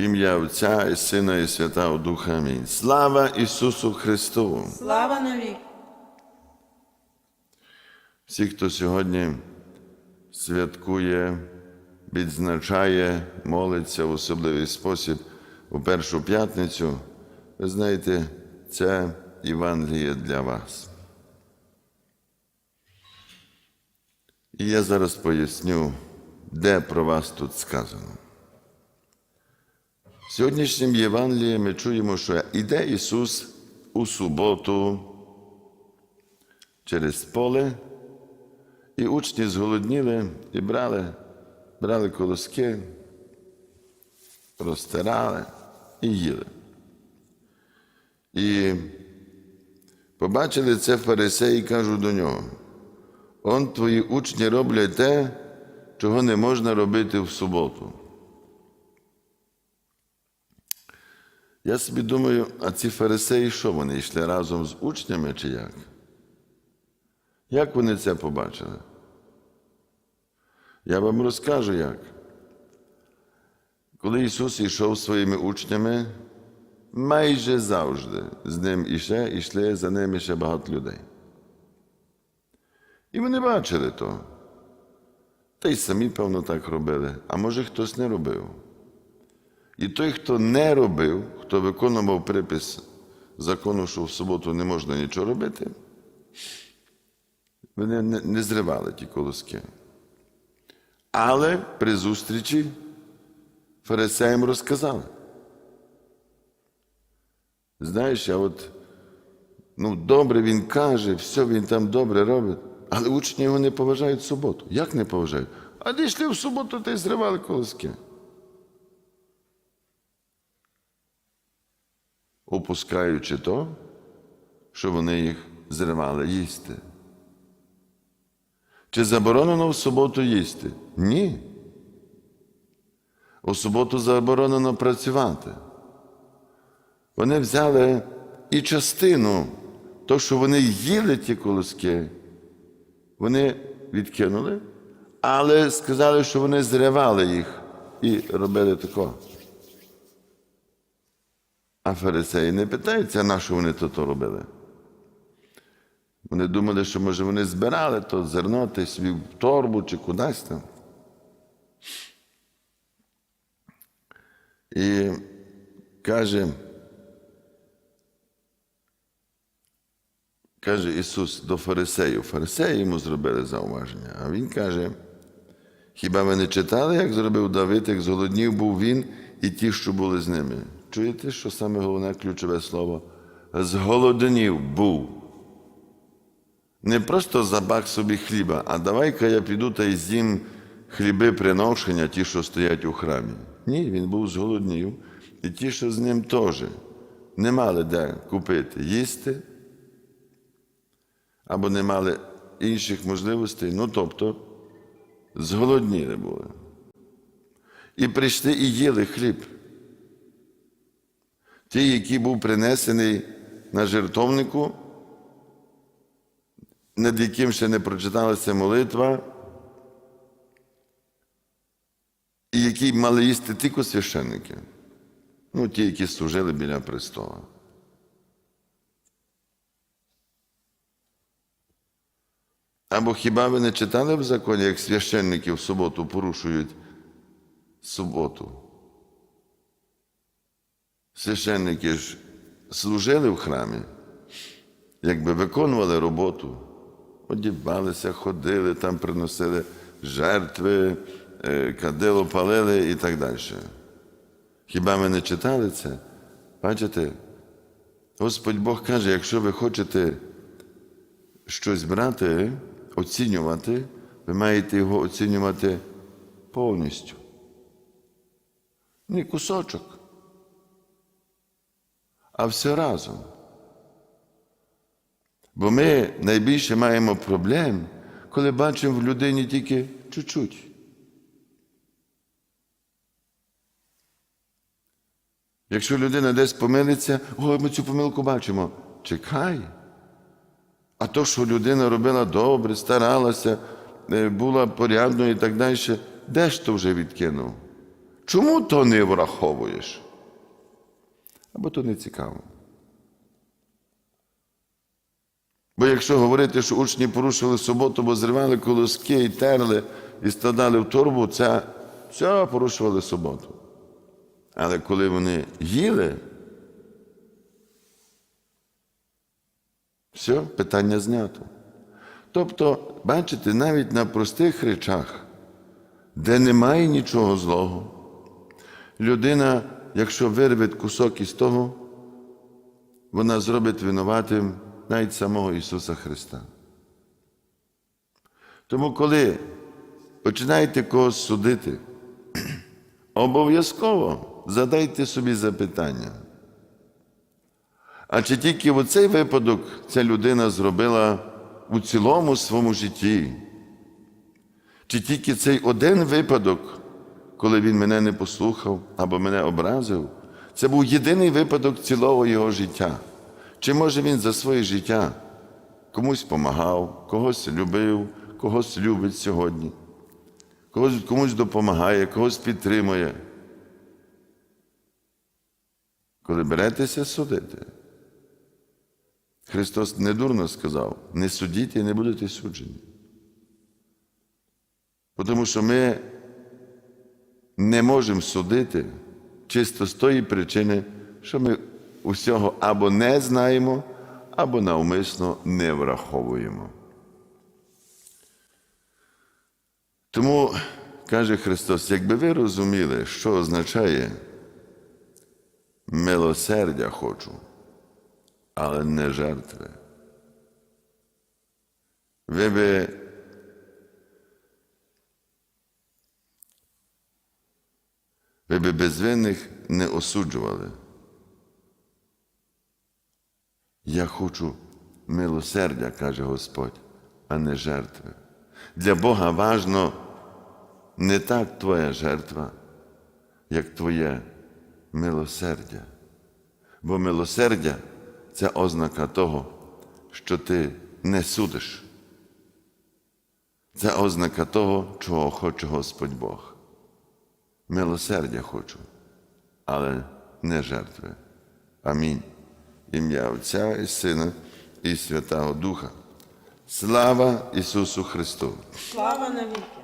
Ім'я Отця і Сина і Святого Духа. Амінь. Слава Ісусу Христу! Слава навік! Всі, хто сьогодні святкує, відзначає, молиться в особливий спосіб у першу п'ятницю, ви знаєте, це Євангеліє для вас. І я зараз поясню, де про вас тут сказано. Сьогоднішнім Євангелії ми чуємо, що іде Ісус у суботу через поле, і учні зголодніли і брали, брали колоски, розтирали і їли. І побачили це фарисеї і кажуть до нього: он твої учні роблять те, чого не можна робити в суботу. Я собі думаю, а ці фарисеї що вони йшли разом з учнями чи як? Як вони це побачили? Я вам розкажу як. Коли Ісус йшов своїми учнями, майже завжди з ним іще, йшли за ними ще багато людей. І вони бачили то. Та й самі, певно, так робили, а може хтось не робив. І той, хто не робив, хто виконував припис закону, що в суботу не можна нічого робити, вони не, зривали ті колоски. Але при зустрічі фарисеям розказали. Знаєш, а от ну, добре він каже, все він там добре робить, але учні його не поважають в суботу. Як не поважають? А де йшли в суботу та й зривали колоски. Опускаючи то, що вони їх зривали їсти. Чи заборонено в суботу їсти? Ні. У суботу заборонено працювати. Вони взяли і частину, то, що вони їли ті колоски, вони відкинули, але сказали, що вони зривали їх і робили тако. А фарисеї не питаються, на що вони то, то робили. Вони думали, що може вони збирали то зерно ти собі в торбу чи кудись там. І каже, каже Ісус до фарисеїв. Фарисеї йому зробили зауваження. А Він каже: хіба ви не читали, як зробив Давид, як зголоднів був він і ті, що були з ними? Чуєте, що саме головне ключове слово? Зголоднів був. Не просто забак собі хліба, а давай-ка я піду та й з'їм хліби приношення, ті, що стоять у храмі. Ні, він був зголоднів. І ті, що з ним теж не мали де купити їсти, або не мали інших можливостей, ну тобто зголодніли були. І прийшли і їли хліб. Ті, який був принесений на жертовнику, над яким ще не прочиталася молитва, і який мали їсти тільки священники, ну, ті, які служили біля престола. Або хіба ви не читали в законі, як священники в суботу порушують суботу? Священники ж служили в храмі, якби виконували роботу, одівалися, ходили, там приносили жертви, е, кадило палили і так далі. Хіба ми не читали це? Бачите, Господь Бог каже, якщо ви хочете щось брати, оцінювати, ви маєте його оцінювати повністю. Не кусочок, а все разом. Бо ми найбільше маємо проблем, коли бачимо в людині тільки чуть-чуть. Якщо людина десь помилиться, о, ми цю помилку бачимо. Чекай. А то, що людина робила добре, старалася, е, була порядною і так далі, де ж то вже відкинув? Чому то не враховуєш? Або то не цікаво. Бо якщо говорити, що учні порушили суботу, бо зривали колоски і терли і складали в торбу, це все порушували суботу. Але коли вони їли, все, питання знято. Тобто, бачите, навіть на простих речах, де немає нічого злого, людина, якщо вирве кусок із того, вона зробить винуватим навіть самого Ісуса Христа. Тому, коли починаєте когось судити, обов'язково задайте собі запитання. А чи тільки в цей випадок ця людина зробила у цілому своєму житті? Чи тільки цей один випадок, коли він мене не послухав або мене образив, це був єдиний випадок цілого його життя? Чи може він за своє життя комусь помагав, когось любив, когось любить сьогодні, когось, комусь допомагає, когось підтримує? Коли беретеся судити, Христос недурно сказав: не судіть і не будете суджені. Тому що ми не можемо судити чисто з тої причини, що ми усього або не знаємо, або навмисно не враховуємо. Тому каже Христос, якби ви розуміли, що означає милосердя хочу, але не жертви. Ви би ви би безвинних не осуджували. Я хочу милосердя, каже Господь, а не жертви. Для Бога важно не так твоя жертва, як твоє милосердя. Бо милосердя це ознака того, що ти не судиш. Це ознака того, чого хоче Господь Бог. Милосердя хочу, але не жертви. Амінь. Ім'я Отця і Сина і Святого Духа. Слава Ісусу Христу! Слава навіки!